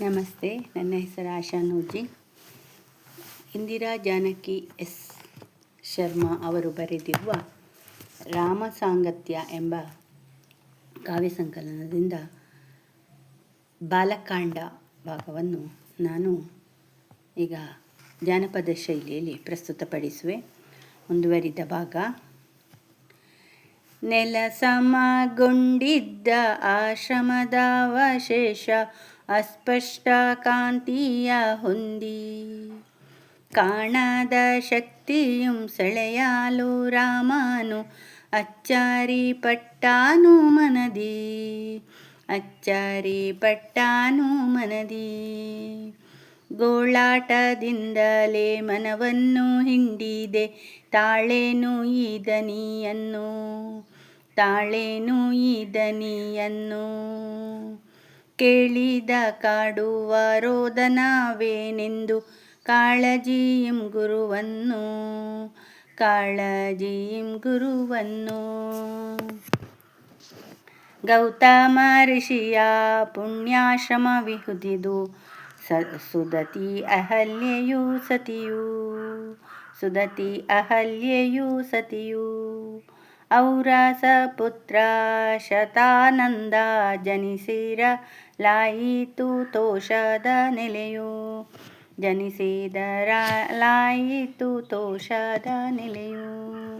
ನಮಸ್ತೆ, ನನ್ನ ಹೆಸರು ಆಶಾ ನೂಜಿ ಇಂದಿರಾ ಜಾನಕಿ ಎಸ್ ಶರ್ಮಾ ಅವರು ಬರೆದಿರುವ ರಾಮ ಸಾಂಗತ್ಯ ಎಂಬ ಕಾವ್ಯ ಸಂಕಲನದಿಂದ ಬಾಲಕಾಂಡ ಭಾಗವನ್ನು ನಾನು ಈಗ ಜಾನಪದ ಶೈಲಿಯಲ್ಲಿ ಪ್ರಸ್ತುತಪಡಿಸುವೆ. ಮುಂದುವರಿದ ಭಾಗ. ನೆಲ ಸಮಗೊಂಡಿದ್ದ ಆಶ್ರಮದ ಅವಶೇಷ ಅಸ್ಪಷ್ಟ ಕಾಂತಿಯ ಹೊಂದಿ. ಕಾಣದ ಶಕ್ತಿಯು ಸೆಳೆಯಾಲು ರಾಮನು ಅಚ್ಚಾರಿ ಪಟ್ಟಾನು ಮನದಿ. ಅಚ್ಚಾರಿ ಪಟ್ಟಾನು ಮನದಿ. ಗೋಳಾಟದಿಂದಲೇ ಮನವನ್ನು ಹಿಂಡಿದೆ. ತಾಳೇನು ಈ ದನಿಯನ್ನು? ತಾಳೇನು ಈ ದನಿಯನ್ನು? ಕೇಳಿದ ಕಾಡುವ ರೋದನವೇನೆಂದು ಕಾಳಜಿಯಂ ಗುರುವನ್ನು ಕಾಳಜಿಯಂ ಗುರುವನ್ನು. ಗೌತಮ ಋಷಿಯ ಪುಣ್ಯಾಶ್ರಮ ವಿಹುದಿದು ಸ ಸುದತಿ ಅಹಲ್ಯೆಯು ಸತಿಯು, ಸುದತಿ ಅಹಲ್ಯೆಯು ಸತಿಯು. ಔರಸ ಪುತ್ರ ಶತಾನಂದ ಜನಿಸಿರ ಲಾಯಿತು ತೋಷದ ನೆಲೆಯು. ಜನಿಸಿದರ ಲಾಯಿತು ತೋಷದ ನೆಲೆಯು.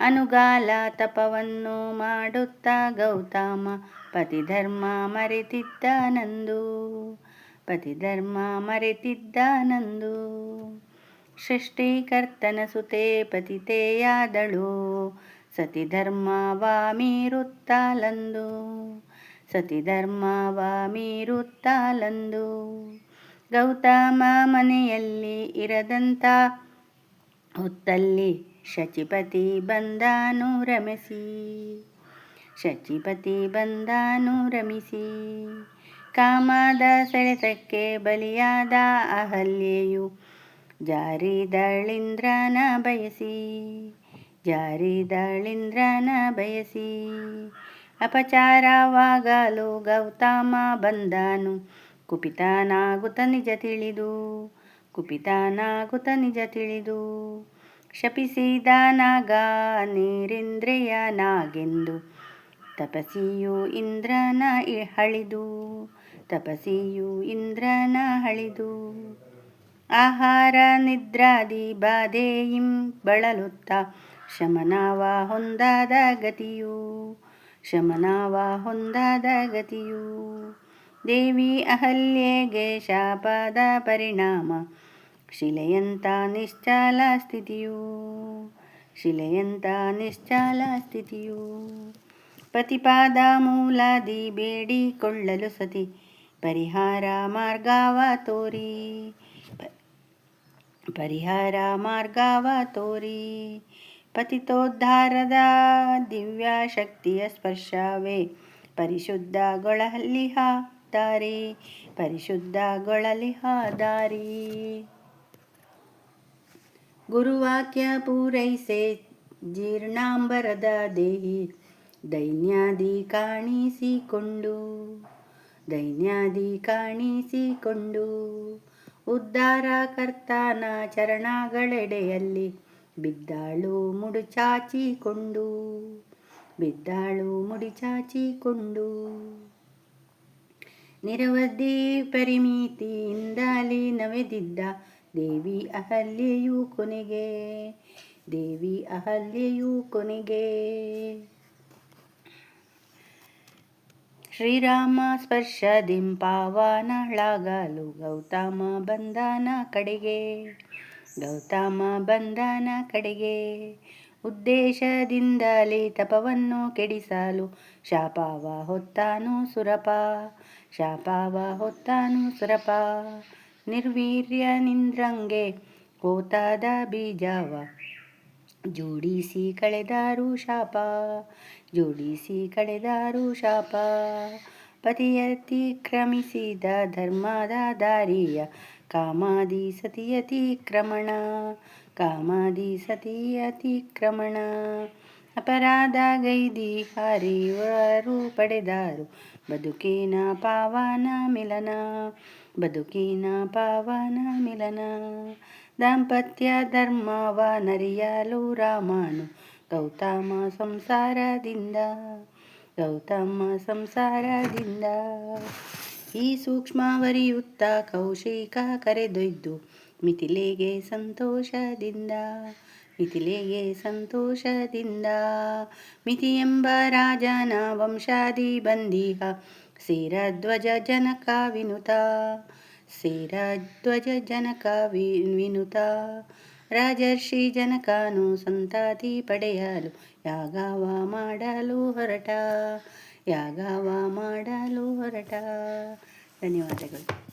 ಅನುಗಾಲ ತಪವನ್ನು ಮಾಡುತ್ತಾ ಗೌತಮ ಪತಿಧರ್ಮ ಮರೆತಿದ್ದನಂದು ಪತಿಧರ್ಮ ಮರೆತಿದ್ದನಂದು ಸೃಷ್ಟಿಕರ್ತನ ಸುತೆ ಪತಿತೆಯಾದಳು. ಸತಿಧರ್ಮವ ಮೀರುತ್ತಾಲಂದು ಸತಿಧರ್ಮವ ಮೀರುತ್ತಾಲಂದು. ಗೌತಮ ಮನೆಯಲ್ಲಿ ಇರದಂತ ಹೊತ್ತಲ್ಲಿ ಶಚಿಪತಿ ಬಂದಾನು ರಮಿಸಿ. ಶಚಿಪತಿ ಬಂದಾನು ರಮಿಸಿ. ಕಾಮದ ಸೆಳೆತಕ್ಕೆ ಬಲಿಯಾದ ಅಹಲ್ಯೆಯು ಜಾರಿದಳಿಂದ್ರನ ಬಯಸಿ ಜಾರಿದಳಿಂದ್ರನ ಬಯಸಿ. ಅಪಚಾರವಾಗಲು ಗೌತಮ ಬಂದನು. ಕುಪಿತನಾಗುತ್ತ ನಿಜ ತಿಳಿದು, ಕುಪಿತನಾಗುತ್ತ ನಿಜ ತಿಳಿದು, ಶಪಿಸಿದ ಶಪಿಸಿದನಾಗ ನೀರಿಂದ್ರಿಯನಾಗೆಂದು ತಪಸಿಯು ಇಂದ್ರನ ಹಳಿದು, ತಪಸಿಯು ಇಂದ್ರನ ಹಳಿದು. ಆಹಾರ ನಿದ್ರಾದಿ ಬಾಧೆಯಿಂ ಬಳಲುತ್ತ, ಶಮನವ ಹೊಂದಾದ ಗತಿಯು. ಶಮನವ ಹೊಂದಾದ ಗತಿಯು. ದೇವಿ ಅಹಲ್ಯೆಗೆ ಶಾಪದ ಪರಿಣಾಮ. ಶಿಲೆಯಂತ ನಿಶ್ಚಲ ಸ್ಥಿತಿಯು. ಶಿಲೆಯಂತ ನಿಶ್ಚಲ ಸ್ಥಿತಿಯು. ಪ್ರತಿಪಾದ ಮೂಲಾದಿ ಬೇಡಿಕೊಳ್ಳಲು ಸತಿ. ಪರಿಹಾರ ಮಾರ್ಗವ ತೋರಿ. ಪರಿಹಾರ ಮಾರ್ಗವ ತೋರಿ. ಪತಿತೋದ್ಧಾರದ ದಿವ್ಯ ಶಕ್ತಿಯ ಸ್ಪರ್ಶವೇ ಪರಿಶುದ್ಧಗೊಳಲಿಹ ದಾರಿ ಪರಿಶುದ್ಧಗೊಳಲಿಹ ದಾರಿ ಗುರುವಾಕ್ಯ ಪೂರೈಸೆ ಜೀರ್ಣಾಂಬರದ ದೇಹಿ. ದೈನ್ಯಾದಿ ಕಾಣಿಸಿಕೊಂಡು ದೈನ್ಯಾದಿ ಕಾಣಿಸಿಕೊಂಡು ಉದ್ಧಾರಕರ್ತನ ಚರಣಗಳೆಡೆಯಲ್ಲಿ ಬಿದ್ದಾಳು ಮುಡುಚಾಚಿಕೊಂಡು ಬಿದ್ದಾಳು ಮುಡಿಚಾಚಿಕೊಂಡು ನಿರವಧಿ ಪರಿಮಿತಿಯಿಂದಲೇ ನವೆದಿದ್ದ ದೇವಿ ಅಹಲ್ಯೆಯು ಕೊನೆಗೆ, ದೇವಿ ಅಹಲ್ಯೆಯು ಕೊನೆಗೆ. ಶ್ರೀರಾಮ ಸ್ಪರ್ಶ ದಿಂಪಾವನಳಾಗಲು ಗೌತಮ ಬಂಧನ ಕಡೆಗೆ. ಗೌತಮ ಬಂಧನ ಕಡೆಗೆ ಉದ್ದೇಶದಿಂದಲೇ ತಪವನ್ನು ಕೆಡಿಸಲು ಶಾಪವ ಹೊತ್ತಾನು ಸುರಪ, ಶಾಪವ ಹೊತ್ತಾನು ಸುರಪ. ನಿರ್ವೀರ್ಯ ನಿಂದ್ರಂಗೆ ಕೋತಾದ ಬೀಜವ. ಜೋಡಿಸಿ ಕಳೆದಾರು ಶಾಪ, ಜೋಡಿಸಿ ಕಳೆದಾರು ಶಾಪ. ಪತಿಯತಿಕ್ರಮಿಸಿದ ಧರ್ಮದ ದಾರಿಯ ಕಾಮಾದಿ ಸತಿ ಅತಿಕ್ರಮಣ ಕಾಮಾದಿ ಸತಿ ಅತಿಕ್ರಮಣ. ಅಪರಾಧ ಗೈದಿ ಹರಿವರು ಪಡೆದಾರು, ಬದುಕಿನ ಪಾವನ ಮಿಲನ, ಬದುಕಿನ ಪಾವನ ಮಿಲನ. ದಾಂಪತ್ಯ ಧರ್ಮವ ನರಿಯಲು ರಾಮನು, ಗೌತಮ ಸಂಸಾರದಿಂದ ಗೌತಮ ಸಂಸಾರದಿಂದ. ಈ ಸೂಕ್ಷ್ಮಾವರಿಯುತ್ತ ಕೌಶಿಕ ಕರೆದೊಯ್ದು. ಮಿಥಿಲೆಗೆ ಸಂತೋಷದಿಂದ ಮಿಥಿಲೆಗೆ ಸಂತೋಷದಿಂದ. ಮಿತಿ ಎಂಬ ರಾಜನ ವಂಶಾದಿ ಬಂದಿಹ ಸೇರಧ್ವಜ ಜನಕ ವಿನುತ. ಸೇರಧ್ವಜ ಜನಕ ವಿ, ವಿನುತ. ರಾಜರ್ಷಿ ಜನಕನು ಸಂತಾತಿ ಪಡೆಯಲು, ಯಾಗವ ಮಾಡಲು ಹೊರಟ. ಯಾಗವ ಮಾಡಲು ಹೊರಟ. ಧನ್ಯವಾದಗಳು.